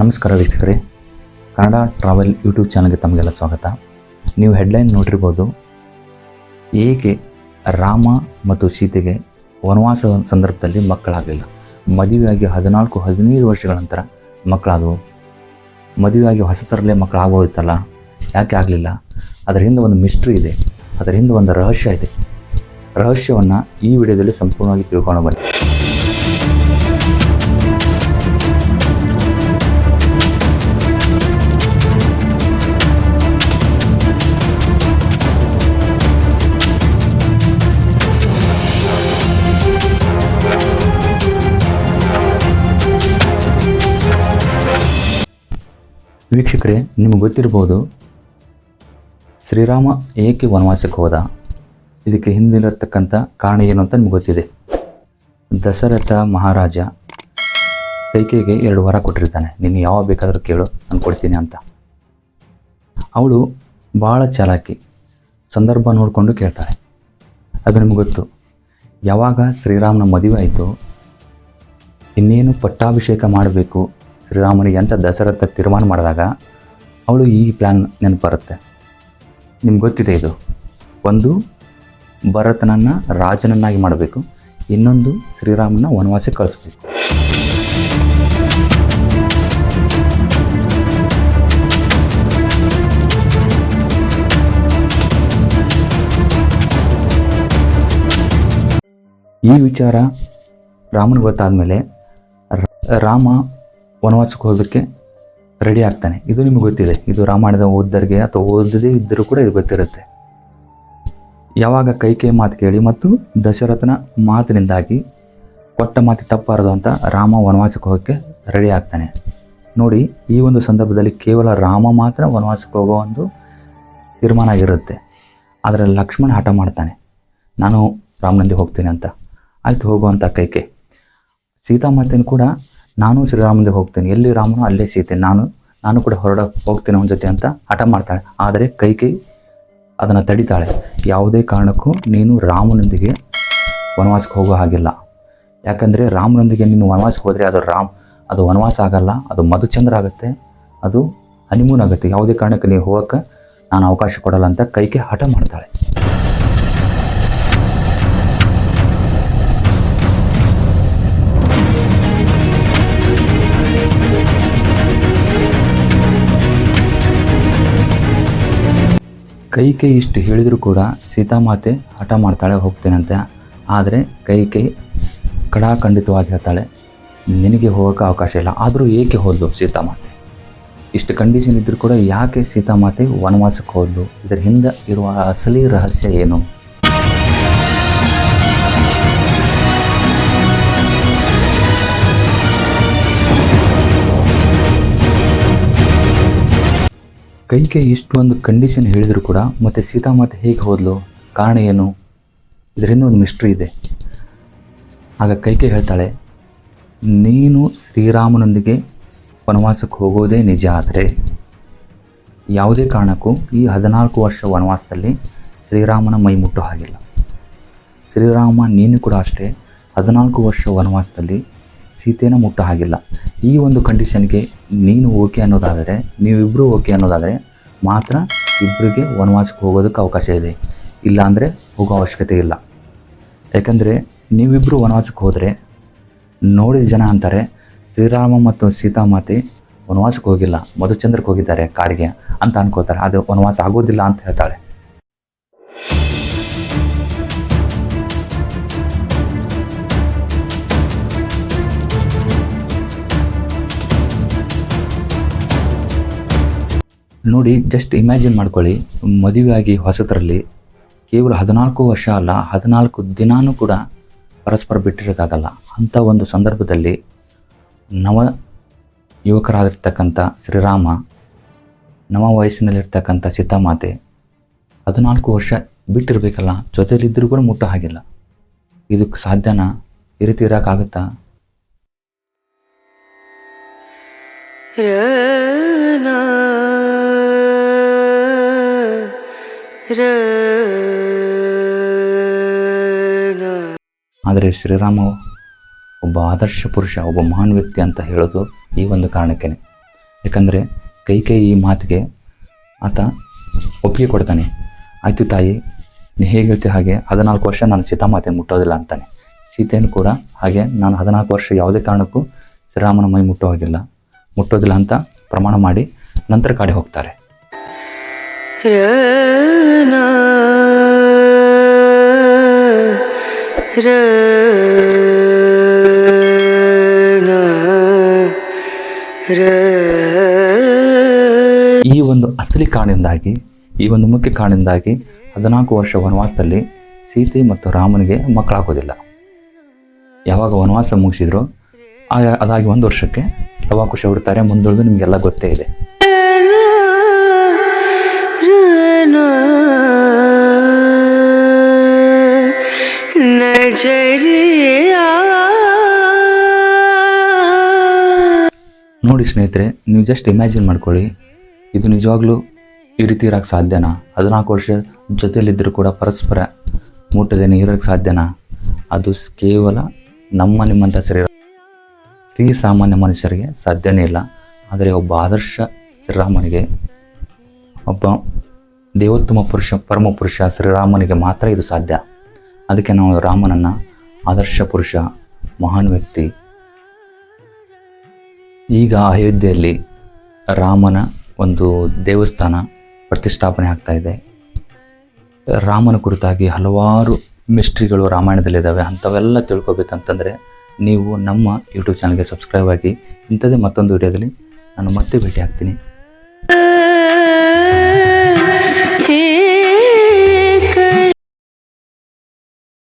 ನಮಸ್ಕಾರ ವೀಕ್ಷಕರೇ. Kannada travel YouTube ಚಾನಲ್ಗೆ ತಮಗೆಲ್ಲ ಸ್ವಾಗತ. ನೀವು ಹೆಡ್ಲೈನ್ ನೋಡಿರ್ಬೋದು. ಏಕೆ ರಾಮ ಮತ್ತು ಸೀತೆಗೆ ವನವಾಸ ಸಂದರ್ಭದಲ್ಲಿ ಮಕ್ಕಳಾಗಲಿಲ್ಲ? ಮದುವೆಯಾಗಿ ಹದಿನಾಲ್ಕು, ಹದಿನೈದು ವರ್ಷಗಳ ನಂತರ ಮಕ್ಕಳಾದವು. ಮದುವೆಯಾಗಿ ಹೊಸ ಥರಲ್ಲೇ ಮಕ್ಕಳಾಗೋಯ್ತಲ್ಲ? ಯಾಕೆ ಆಗಲಿಲ್ಲ? ಅದರ ಹಿಂದೆ ಒಂದು ಮಿಸ್ಟ್ರಿ ಇದೆ. ಅದರ ಹಿಂದೆ ಒಂದು ರಹಸ್ಯ ಇದೆ. ರಹಸ್ಯವನ್ನು ಈ ವಿಡಿಯೋದಲ್ಲಿ ಸಂಪೂರ್ಣವಾಗಿ ತಿಳ್ಕೊಂಡು ಬನ್ನಿ. ವೀಕ್ಷಕರೇ, ನಿಮಗೆ ಗೊತ್ತಿರ್ಬೋದು, ಶ್ರೀರಾಮ ಏಕೆ ವನವಾಸಕ್ಕೆ ಹೋದ? ಇದಕ್ಕೆ ಹಿಂದಿರತಕ್ಕಂಥ ಕಾರಣ ಏನು ಅಂತ ನಿಮ್ಗೆ ಗೊತ್ತಿದೆ. ದಶರಥ ಮಹಾರಾಜ ಕೈಕೆಗೆ ಎರಡು ವಾರ ಕೊಟ್ಟಿರ್ತಾನೆ. ನೀನು ಯಾವಾಗ ಬೇಕಾದರೂ ಕೇಳು, ನಾನು ಕೊಡ್ತೀನಿ ಅಂತ. ಅವಳು ಭಾಳ ಚಾಲಾಕಿ, ಸಂದರ್ಭ ನೋಡಿಕೊಂಡು ಕೇಳ್ತಾಳೆ. ಅದು ನಿಮ್ಗೆ ಗೊತ್ತು. ಯಾವಾಗ ಶ್ರೀರಾಮನ ಮದುವೆ ಆಯಿತು, ಇನ್ನೇನು ಪಟ್ಟಾಭಿಷೇಕ ಮಾಡಬೇಕು ಶ್ರೀರಾಮನಿಗೆ ಅಂತ ದಶರಥ ತೀರ್ಮಾನ ಮಾಡಿದಾಗ ಅವಳು ಈ ಪ್ಲ್ಯಾನ್ ನೆನಪು ಬರುತ್ತೆ ನಿಮ್ಗೆ ಗೊತ್ತಿದೆ ಇದು. ಒಂದು, ಭರತನನ್ನು ರಾಜನನ್ನಾಗಿ ಮಾಡಬೇಕು. ಇನ್ನೊಂದು, ಶ್ರೀರಾಮನ ವನವಾಸಕ್ಕೆ ಕಳಿಸ್ಬೇಕು. ಈ ವಿಚಾರ ರಾಮನಿಗೆ ಗೊತ್ತಾದಮೇಲೆ ರಾಮ ವನವಾಸಕ್ಕೆ ಹೋಗೋದಕ್ಕೆ ರೆಡಿ ಆಗ್ತಾನೆ. ಇದು ನಿಮಗೆ ಗೊತ್ತಿದೆ. ಇದು ರಾಮಾಯಣದ ಓದ್ದರಿಗೆ ಅಥವಾ ಓದದೇ ಇದ್ದರೂ ಕೂಡ ಇದು ಗೊತ್ತಿರುತ್ತೆ. ಯಾವಾಗ ಕೈಕೇ ಮಾತು ಕೇಳಿ ಮತ್ತು ದಶರಥನ ಮಾತಿನಿಂದಾಗಿ ಕೊಟ್ಟ ಮಾತು ತಪ್ಪಾರದು ಅಂತ ರಾಮ ವನವಾಸಕ್ಕೆ ಹೋಗೋಕ್ಕೆ ರೆಡಿ ಆಗ್ತಾನೆ. ನೋಡಿ, ಈ ಒಂದು ಸಂದರ್ಭದಲ್ಲಿ ಕೇವಲ ರಾಮ ಮಾತ್ರ ವನವಾಸಕ್ಕೆ ಹೋಗೋ ಒಂದು ತೀರ್ಮಾನ ಆಗಿರುತ್ತೆ. ಆದರೆ ಲಕ್ಷ್ಮಣ ಹಠ ಮಾಡ್ತಾನೆ. ನಾನು ರಾಮನಂದಿ ಹೋಗ್ತೀನಿ ಅಂತ. ಆಯ್ತು ಹೋಗುವಂಥ ಕೈಕೆ. ಸೀತಾಮಾತೆಯನ್ನು ಕೂಡ ನಾನು ಶ್ರೀರಾಮಂದಿಗೆ ಹೋಗ್ತೇನೆ. ಎಲ್ಲಿ ರಾಮನು ಅಲ್ಲೇ ಸೀತೆ. ನಾನು ನಾನು ಕೂಡ ಹೊರಡ ಹೋಗ್ತೇನೆ ಅವನ ಜೊತೆ ಅಂತ ಹಠ ಮಾಡ್ತಾಳೆ. ಆದರೆ ಕೈಕೈ ಅದನ್ನು ತಡಿತಾಳೆ. ಯಾವುದೇ ಕಾರಣಕ್ಕೂ ನೀನು ರಾಮನೊಂದಿಗೆ ವನವಾಸಕ್ಕೆ ಹೋಗೋ ಹಾಗಿಲ್ಲ. ಯಾಕಂದರೆ ರಾಮನೊಂದಿಗೆ ನೀನು ವನವಾಸಕ್ಕೆ ಹೋದರೆ ಅದು ರಾಮ್, ಅದು ವನವಾಸ ಆಗಲ್ಲ, ಅದು ಮಧುಚಂದ್ರ ಆಗುತ್ತೆ, ಅದು ಹನಿಮೂನ್ ಆಗುತ್ತೆ. ಯಾವುದೇ ಕಾರಣಕ್ಕೆ ನೀವು ಹೋಗೋಕ್ಕೆ ನಾನು ಅವಕಾಶ ಕೊಡಲ್ಲ ಅಂತ ಕೈಕೆ ಹಠ ಮಾಡ್ತಾಳೆ. ಕೈ ಕೈ ಇಷ್ಟು ಹೇಳಿದರೂ ಕೂಡ ಸೀತಾಮಾತೆ ಹಠ ಮಾಡ್ತಾಳೆ, ಹೋಗ್ತೇನಂತೆ. ಆದರೆ ಕೈ ಕೈ ಕಡಾಖಂಡಿತವಾಗಿ ಹೇಳ್ತಾಳೆ ನಿನಗೆ ಹೋಗೋಕ್ಕೆ ಅವಕಾಶ ಇಲ್ಲ. ಆದರೂ ಏಕೆ ಹೋದ್ಲು ಸೀತಾಮಾತೆ? ಇಷ್ಟು ಕಂಡೀಷನ್ ಇದ್ದರೂ ಕೂಡ ಯಾಕೆ ಸೀತಾಮಾತೆ ವನವಾಸಕ್ಕೆ ಹೋದ್ಲು? ಇದರ ಹಿಂದೆ ಇರುವ ಅಸಲಿ ರಹಸ್ಯ ಏನು? ಕೈಗೆ ಇಷ್ಟೊಂದು ಕಂಡೀಷನ್ ಹೇಳಿದ್ರು ಕೂಡ ಮತ್ತೆ ಸೀತಾಮಾತೆ ಹೇಗೆ ಹೋದ್ಲು, ಕಾರಣ ಏನು? ಇದರಿಂದ ಒಂದು ಮಿಸ್ಟ್ರಿ ಇದೆ. ಆಗ ಕೈಕೆ ಹೇಳ್ತಾಳೆ, ನೀನು ಶ್ರೀರಾಮನೊಂದಿಗೆ ವನವಾಸಕ್ಕೆ ಹೋಗೋದೇ ನಿಜ ಆದರೆ, ಯಾವುದೇ ಕಾರಣಕ್ಕೂ ಈ ಹದಿನಾಲ್ಕು ವರ್ಷ ವನವಾಸದಲ್ಲಿ ಶ್ರೀರಾಮನ ಮೈ ಮುಟ್ಟೋ ಹಾಗಿಲ್ಲ. ಶ್ರೀರಾಮ ನೀನು ಕೂಡ ಅಷ್ಟೇ ಹದಿನಾಲ್ಕು ವರ್ಷ ವನವಾಸದಲ್ಲಿ ಸೀತೆನ ಮುಟ್ಟೋ ಹಾಗಿಲ್ಲ. ಈ ಒಂದು ಕಂಡೀಷನ್ಗೆ ನೀನು ಓಕೆ ಅನ್ನೋದಾದರೆ ನೀವಿಬ್ಬರೂ ಓಕೆ ಅನ್ನೋದಾದರೆ ಮಾತ್ರ ಇಬ್ಬರಿಗೆ ವನವಾಸಕ್ಕೆ ಹೋಗೋದಕ್ಕೆ ಅವಕಾಶ ಇದೆ. ಇಲ್ಲಾಂದರೆ ಹೋಗೋ ಅವಶ್ಯಕತೆ ಇಲ್ಲ. ಯಾಕಂದರೆ ನೀವಿಬ್ಬರು ವನವಾಸಕ್ಕೆ ಹೋದರೆ, ನೋಡಿದ ಜನ ಅಂತಾರೆ, ಶ್ರೀರಾಮ ಮತ್ತು ಸೀತಾಮಾತೆ ವನವಾಸಕ್ಕೆ ಹೋಗಿಲ್ಲ, ಮಧುಚಂದ್ರಕ್ಕೆ ಹೋಗಿದ್ದಾರೆ ಕಾಡಿಗೆ ಅಂತ ಅನ್ಕೋತಾರೆ. ಅದು ವನವಾಸ ಆಗೋದಿಲ್ಲ ಅಂತ ಹೇಳ್ತಾಳೆ. ನೋಡಿ ಜಸ್ಟ್ ಇಮ್ಯಾಜಿನ್ ಮಾಡ್ಕೊಳ್ಳಿ. ಮದುವೆಯಾಗಿ ಹೊಸತರಲ್ಲಿ ಕೇವಲ ಹದಿನಾಲ್ಕು ವರ್ಷ ಅಲ್ಲ, ಹದಿನಾಲ್ಕು ದಿನಾನೂ ಕೂಡ ಪರಸ್ಪರ ಬಿಟ್ಟಿರೋಕ್ಕಾಗಲ್ಲ. ಅಂಥ ಒಂದು ಸಂದರ್ಭದಲ್ಲಿ ನವ ಯುವಕರಾಗಿರ್ತಕ್ಕಂಥ ಶ್ರೀರಾಮ, ನವ ವಯಸ್ಸಿನಲ್ಲಿರ್ತಕ್ಕಂಥ ಸೀತಾಮಾತೆ ಹದಿನಾಲ್ಕು ವರ್ಷ ಬಿಟ್ಟಿರಬೇಕಲ್ಲ ಜೊತೆಯಲ್ಲಿದ್ದರೂ ಕೂಡ ಮುಟ್ಟೋ ಹಾಗಿಲ್ಲ. ಇದಕ್ಕೆ ಸಾಧ್ಯನಾ? ಈ ರೀತಿ ಇರೋಕ್ಕಾಗುತ್ತಾ? ರನ ಆದರೆ ಶ್ರೀರಾಮ ಒಬ್ಬ ಆದರ್ಶ ಪುರುಷ, ಒಬ್ಬ ಮಹಾನ್ ವ್ಯಕ್ತಿ ಅಂತ ಹೇಳೋದು ಈ ಒಂದು ಕಾರಣಕ್ಕೆ ಯಾಕಂದರೆ ಕೈ ಕೈ ಈ ಮಾತಿಗೆ ಆತ ಒಪ್ಪಿಗೆ ಕೊಡ್ತಾನೆ. ಆಯಿತು ತಾಯಿ, ನೀ ಹೇಗೆ ಹೇಳ್ತೀವಿ ಹಾಗೆ ಹದಿನಾಲ್ಕು ವರ್ಷ ನಾನು ಸೀತಾಮಾತೆ ಮುಟ್ಟೋದಿಲ್ಲ ಅಂತಾನೆ. ಸೀತೆಯನ್ನು ಕೂಡ ಹಾಗೆ ನಾನು ಹದಿನಾಲ್ಕು ವರ್ಷ ಯಾವುದೇ ಕಾರಣಕ್ಕೂ ಶ್ರೀರಾಮನ ಮೈ ಮುಟ್ಟೋ ಹಾಗಿಲ್ಲ ಮುಟ್ಟೋದಿಲ್ಲ ಅಂತ ಪ್ರಮಾಣ ಮಾಡಿ ನಂತರ ಕಾಡಿ ಹೋಗ್ತಾರೆ. ರ ಈ ಒಂದು ಅಸಲಿ ಕಾರಣದಿಂದಾಗಿ ಈ ಒಂದು ಮುಖ್ಯ ಕಾರಣದಿಂದಾಗಿ ಹದಿನಾಲ್ಕು ವರ್ಷ ವನವಾಸದಲ್ಲಿ ಸೀತೆ ಮತ್ತು ರಾಮನಿಗೆ ಮಕ್ಕಳಾಗೋದಿಲ್ಲ. ಯಾವಾಗ ವನವಾಸ ಮುಗಿಸಿದ್ರು, ಆಗ ಅದಾಗಿ ಒಂದು ವರ್ಷಕ್ಕೆ ಲವಾಕುಶ ಹುಡ್ತಾರೆ ಮುಂದುಳಿದು ನಿಮಗೆಲ್ಲ ಗೊತ್ತೇ ಇದೆ. ನೋಡಿ ಸ್ನೇಹಿತರೆ, ನೀವು ಜಸ್ಟ್ ಇಮ್ಯಾಜಿನ್ ಮಾಡ್ಕೊಳ್ಳಿ. ಇದು ನಿಜವಾಗ್ಲೂ ಈ ರೀತಿ ಇರೋಕ್ಕೆ ಸಾಧ್ಯನಾ? ಹದಿನಾಲ್ಕು ವರ್ಷ ಜೊತೆಯಲ್ಲಿದ್ದರೂ ಕೂಡ ಪರಸ್ಪರ ಮುಟ್ಟದೇನೆ ಇರೋಕ್ಕೆ ಸಾಧ್ಯನಾ? ಅದು ಕೇವಲ ನಮ್ಮ ನಿಮ್ಮಂಥ ಶರೀರ ಸ್ತ್ರೀ ಸಾಮಾನ್ಯ ಮನುಷ್ಯರಿಗೆ ಸಾಧ್ಯನೇ ಇಲ್ಲ. ಆದರೆ ಒಬ್ಬ ಆದರ್ಶ ಶ್ರೀರಾಮನಿಗೆ, ಒಬ್ಬ ದೇವೋತ್ತಮ ಪುರುಷ, ಪರಮ ಪುರುಷ ಶ್ರೀರಾಮನಿಗೆ ಮಾತ್ರ ಇದು ಸಾಧ್ಯ. ಅದಕ್ಕೆ ನಾವು ರಾಮನನ್ನು ಆದರ್ಶ ಪುರುಷ ಮಹಾನ್ ವ್ಯಕ್ತಿ. ಈಗ ಅಯೋಧ್ಯೆಯಲ್ಲಿ ರಾಮನ ಒಂದು ದೇವಸ್ಥಾನ ಪ್ರತಿಷ್ಠಾಪನೆ ಆಗ್ತಾ ಇದೆ. ರಾಮನ ಕುರಿತಾಗಿ ಹಲವಾರು ಮಿಸ್ಟ್ರಿಗಳು ರಾಮಾಯಣದಲ್ಲಿದ್ದಾವೆ ಅಂಥವೆಲ್ಲ ತಿಳ್ಕೊಬೇಕಂತಂದರೆ ನೀವು ನಮ್ಮ ಯೂಟ್ಯೂಬ್ ಚಾನಲ್ಗೆ ಸಬ್ಸ್ಕ್ರೈಬ್ ಆಗಿ ಇಂಥದ್ದೇ ಮತ್ತೊಂದು ವಿಡಿಯೋದಲ್ಲಿ ನಾನು ಮತ್ತೆ ಭೇಟಿ ಆಗ್ತೀನಿ